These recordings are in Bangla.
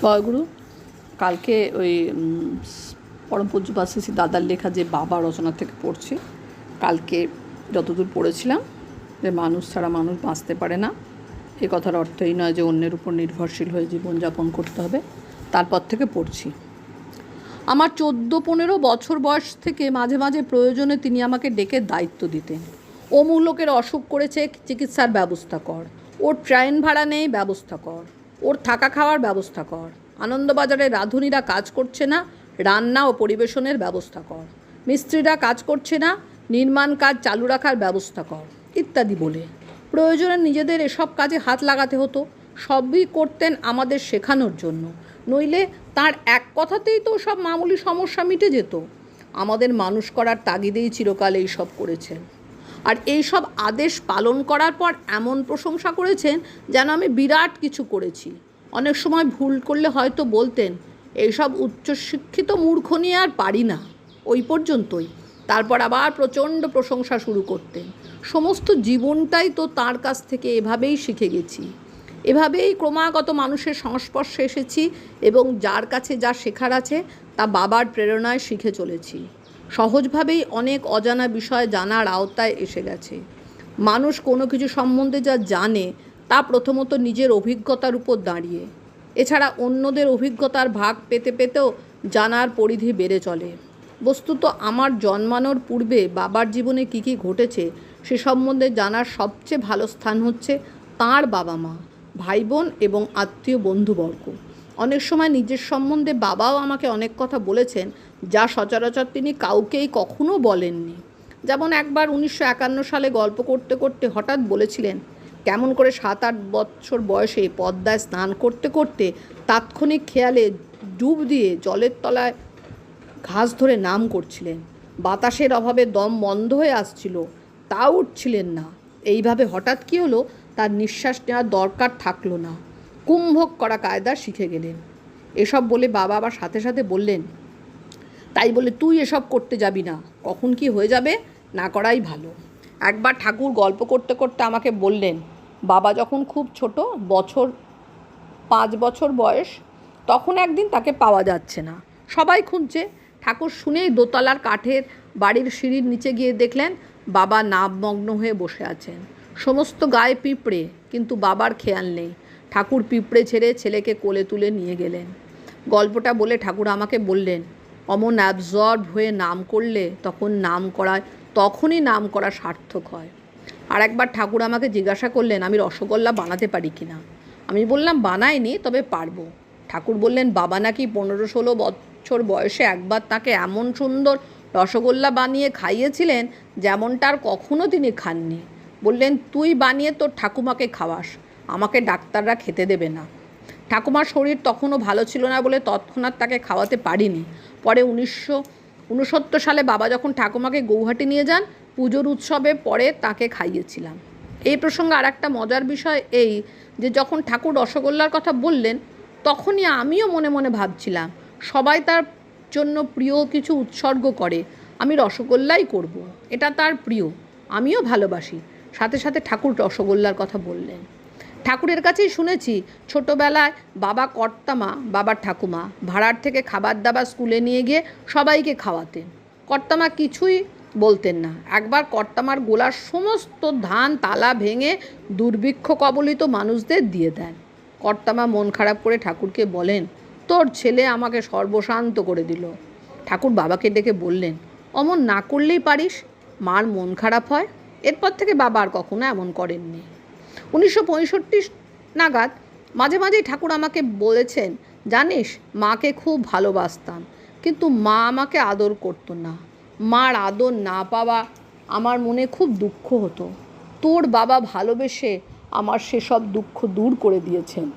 জয়গুরু কালকে ওই পরম পূজ্য বাসিসি দাদার লেখা যে বাবা রচনা থেকে পড়ছি, কালকে যতদূর পড়েছিলাম, যে মানুষ ছাড়া মানুষ বাঁচতে পারে না। এ কথার অর্থ এই নয় যে অন্যের উপর নির্ভরশীল হয়ে জীবনযাপন করতে হবে, তারপর থেকে পড়ছি। আমার চোদ্দ পনেরো বছর বয়স থেকে মাঝে মাঝে প্রয়োজনে তিনি আমাকে ডেকে দায়িত্ব দিতেন। অমুক লোকের অসুখ করেছে, চিকিৎসার ব্যবস্থা কর। ওর ট্রেন ভাড়া নেই, ব্যবস্থা কর। ওর থাকা খাওয়ার ব্যবস্থা কর। আনন্দবাজারে রাঁধুনিরা কাজ করছে না, রান্না ও পরিবেশনের ব্যবস্থা কর। মিস্ত্রিরা কাজ করছে না, নির্মাণ কাজ চালু রাখার ব্যবস্থা কর, ইত্যাদি বলে। প্রয়োজনে নিজেদের এসব কাজে হাত লাগাতে হতো। সবই করতেন আমাদের শেখানোর জন্য। নইলে তার এক কথাতেই তো সব মামুলি সমস্যা মিটে যেত। আমাদের মানুষ করার তাগিদেই চিরকাল এই সব করেছেন। আর এই সব আদেশ পালন করার পর এমন প্রশংসা করেছেন যেন আমি বিরাট কিছু করেছি। অনেক সময় ভুল করলে হয়তো বলতেন এইসব উচ্চশিক্ষিত মূর্খ নিয়ে আর পারি না। ওই পর্যন্তই। তারপর আবার প্রচণ্ড প্রশংসা শুরু করতেন। সমস্ত জীবনটাই তো তার কাছ থেকে এভাবেই শিখে গেছি। এভাবেই ক্রমাগত মানুষের সংস্পর্শে এসেছি এবং যার কাছে যা শেখার আছে তা বাবার প্রেরণায় শিখে চলেছি। সহজভাবেই অনেক অজানা বিষয় জানার আওতায় এসে গেছে। মানুষ কোনো কিছু সম্বন্ধে যা জানে, তা প্রথমত নিজের অভিজ্ঞতার উপর দাঁড়িয়ে। এছাড়া অন্যদের অভিজ্ঞতার ভাগ পেতে পেতেও জানার পরিধি বেড়ে চলে। বস্তুত আমার জন্মানোর পূর্বে বাবার জীবনে কী কী ঘটেছে, সে সম্বন্ধে জানার সবচেয়ে ভালো স্থান হচ্ছে তাঁর বাবা মা ভাই বোন এবং আত্মীয় বন্ধুবর্গ। অনেক সময় নিজের সম্বন্ধে বাবাও আমাকে অনেক কথা বলেছেন, যা সচরাচর তিনি কাউকেই কখনো বলেননি। যেমন একবার উনিশশো একান্ন সালে গল্প করতে করতে হঠাৎ বলেছিলেন, কেমন করে সাত আট বছর বয়সে পদ্মায় স্নান করতে করতে তাৎক্ষণিক খেয়ালে ডুব দিয়ে জলের তলায় ঘাস ধরে নাম করছিলেন। বাতাসের অভাবে দম বন্ধ হয়ে আসছিল, তা উঠছিলেন না। এইভাবে হঠাৎ কী হলো? তার নিঃশ্বাস নেওয়ার দরকার থাকল না। কুম্ভক করা কায়দা শিখে গেলেন। এসব বলে বাবা আবার সাথে সাথে বললেন, তাই বলে তুই এসব করতে যাবি না, কখন কি হয়ে যাবে না করাই ভালো। একবার ঠাকুর গল্প করতে করতে আমাকে বললেন, বাবা যখন খুব ছোট, বছর, পাঁচ বছর বয়স, তখন একদিন তাকে পাওয়া যাচ্ছে না। সবাই খুঁজছে, ঠাকুর শুনেই দোতলার কাঠের বাড়ির সিঁড়ির নিচে গিয়ে দেখলেন, বাবা নাবমগ্ন হয়ে বসে আছেন। সমস্ত গায়ে পিঁপড়ে, কিন্তু বাবার খেয়াল নেই। ঠাকুর পিঁপড়ে ছেড়ে ছেলেকে কোলে তুলে নিয়ে গেলেন। গল্পটা বলে ঠাকুর আমাকে বললেন অমন অ্যাবজর্ব হয়ে নাম করলে তখন নাম করায় তখনই নাম করা সার্থক হয়। আর একবার ঠাকুর আমাকে জিজ্ঞাসা করলেন, আমি রসগোল্লা বানাতে পারি কি না? আমি বললাম, বানাইনি, তবে পারব। ঠাকুর বললেন, বাবা নাকি পনেরো ষোলো বছর বয়সে একবার তাকে এমন সুন্দর রসগোল্লা বানিয়ে খাইয়েছিলেন, যেমনটা আর কখনো তিনি খাননি। বললেন, তুই বানিয়ে তোর ঠাকুমাকে খাওয়াস। আমাকে ডাক্তাররা খেতে দেবে না। ঠাকুমার শরীর তখনও ভালো ছিল না বলে তৎক্ষণাৎ তাকে খাওয়াতে পারিনি। পরে উনিশশো উনসত্তর সালে বাবা যখন ঠাকুমাকে গৌহাটি নিয়ে যান, পুজোর উৎসবে পরে তাকে খাইয়েছিলাম। এই প্রসঙ্গে আর একটা মজার বিষয় এই যে যখন ঠাকুর রসগোল্লার কথা বললেন, তখনই আমিও মনে মনে ভাবছিলাম, সবাই তার জন্য প্রিয় কিছু উৎসর্গ করে, আমি রসগোল্লাই করব। এটা তার প্রিয়, আমিও ভালোবাসি। সাথে সাথে ঠাকুর রসগোল্লার কথা বললেন। ঠাকুরের কাছেই শুনেছি, ছোটোবেলায় বাবা কর্তামা বাবার ঠাকুমা। ভাড়ার থেকে খাবার দাবার স্কুলে নিয়ে গিয়ে সবাইকে খাওয়াতেন। কর্তামা কিছুই বলতেন না। একবার কর্তামার গোলার সমস্ত ধান, তালা ভেঙে দুর্ভিক্ষ কবলিত মানুষদের দিয়ে দেন। কর্তামা মন খারাপ করে ঠাকুরকে বলেন, তোর ছেলে আমাকে সর্বশান্ত করে দিল। ঠাকুর বাবাকে ডেকে বললেন, অমন না করলেই পারিস? মার মন খারাপ হয়? এরপর থেকে বাবা আর কখনো এমন করেননি। উনিশশো পঁয়ষট্টি নাগাদ মাঝে মাঝেই ঠাকুর আমাকে বলেছেন, জানিস, মাকে খুব ভালোবাসতাম, কিন্তু মা আমাকে আদর করতো না। মার আদর না পাওয়া আমার মনে খুব দুঃখ হতো। তোর বাবা ভালোবেসে আমার সেসব দুঃখ দূর করে দিয়েছেন।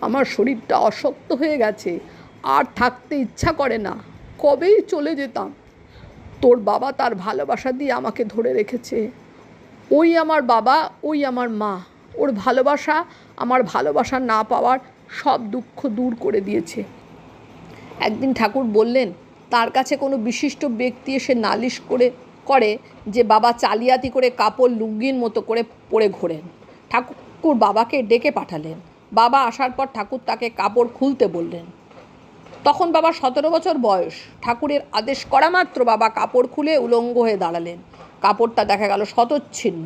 আমার শরীরটা অশক্ত হয়ে গেছে, আর থাকতে ইচ্ছা করে না। কবেই চলে যেতাম। তোর বাবা তার ভালোবাসা দিয়ে আমাকে ধরে রেখেছে। ওই আমার বাবা, ওই আমার মা। ওর ভালোবাসা আমার ভালোবাসা না পাওয়ার সব দুঃখ দূর করে দিয়েছে। একদিন ঠাকুর বললেন, তার কাছে কোনো বিশিষ্ট ব্যক্তি এসে নালিশ করে করে যে বাবা চালিয়াতি করে কাপড় লুঙ্গির মতো করে পরে ঘোরেন। ঠাকুর বাবাকে ডেকে পাঠালেন। বাবা আসার পর ঠাকুর তাকে কাপড় খুলতে বললেন। তখন বাবা সতেরো বছর বয়স। ঠাকুরের আদেশ করা মাত্র বাবা কাপড় খুলে উলঙ্গ হয়ে দাঁড়ালেন। কাপড়টা দেখা গেল শতচ্ছিন্ন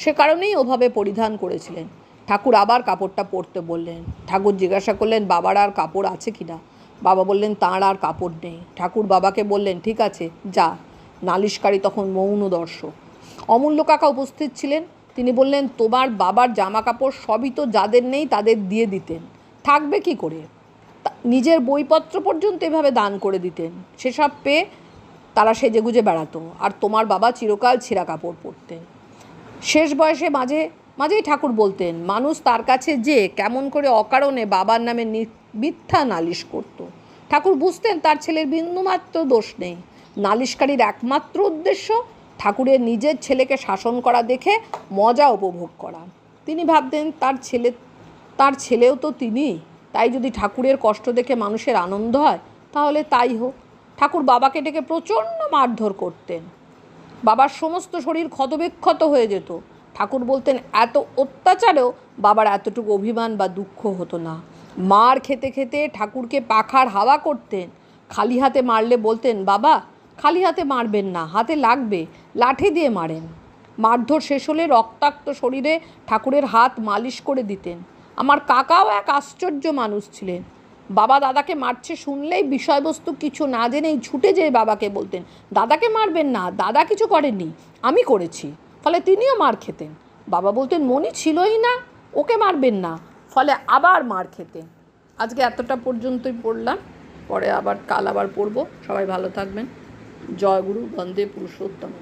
সে কারণেই ওভাবে পরিধান করেছিলেন। ঠাকুর আবার কাপড়টা পরতে বললেন। ঠাকুর জিজ্ঞাসা করলেন, বাবার আর কাপড় আছে কি না? বাবা বললেন, তাঁর আর কাপড় নেই। ঠাকুর বাবাকে বললেন, ঠিক আছে, যা। নালিশকারী তখন মৌন দর্শক। অমূল্য কাকা উপস্থিত ছিলেন। তিনি বললেন, তোমার বাবার জামা কাপড় সবই তো যাদের নেই তাদের দিয়ে দিতেন। থাকবে কি করে? নিজের বইপত্র পর্যন্ত এভাবে দান করে দিতেন। সেসব পেয়ে তারা সেজেগুজে বেড়াতো। আর তোমার বাবা চিরকাল ছেঁড়া কাপড় পরতেন। শেষ বয়সে মাঝে, মাঝেই ঠাকুর বলতেন, মানুষ তার কাছে যে কেমন করে অকারণে বাবার নামে মিথ্যা নালিশ করত। ঠাকুর বুঝতেন তার ছেলের বিন্দুমাত্র দোষ নেই। নালিশকারীর একমাত্র উদ্দেশ্য ঠাকুরের নিজের ছেলেকে শাসন করা দেখে মজা উপভোগ করা। তিনি ভাবতেন, তার ছেলে, তার ছেলেও তো তিনি। তাই যদি ঠাকুরের কষ্ট দেখে মানুষের আনন্দ হয়, তাহলে তাই হোক। ঠাকুর বাবাকে ডেকে প্রচণ্ড মারধর করতেন। বাবার সমস্ত শরীর ক্ষতবিক্ষত হয়ে যেত। ঠাকুর বলতেন, এত অত্যাচারেও বাবার এতটুকু অভিমান বা দুঃখ হতো না। মার খেতে খেতে ঠাকুরকে পাখার হাওয়া করতেন। খালি হাতে মারলে বলতেন, বাবা, খালি হাতে মারবেন না, হাতে লাগবে, লাঠি দিয়ে মারেন। মারধর শেষ হলে রক্তাক্ত শরীরে ঠাকুরের হাত মালিশ করে দিতেন। আমার কাকাও এক আশ্চর্য মানুষ ছিলেন। বাবা দাদাকে মারছে শুনলেই বিষয়বস্তু কিছু না জেনেই ছুটে যেয়ে বাবাকে বলতেন, দাদাকে মারবেন না, দাদা কিছু করেননি, আমি করেছি। ফলে তিনিও মার খেতেন। বাবা বলতেন, মনি ছিলই না, ওকে মারবেন না। ফলে আবার মার খেতেন। আজকে এতটা পর্যন্তই পড়লাম, পরে আবার কাল আবার পড়ব। সবাই ভালো থাকবেন। জয় গুরু, বন্দে পুরুষোত্তম।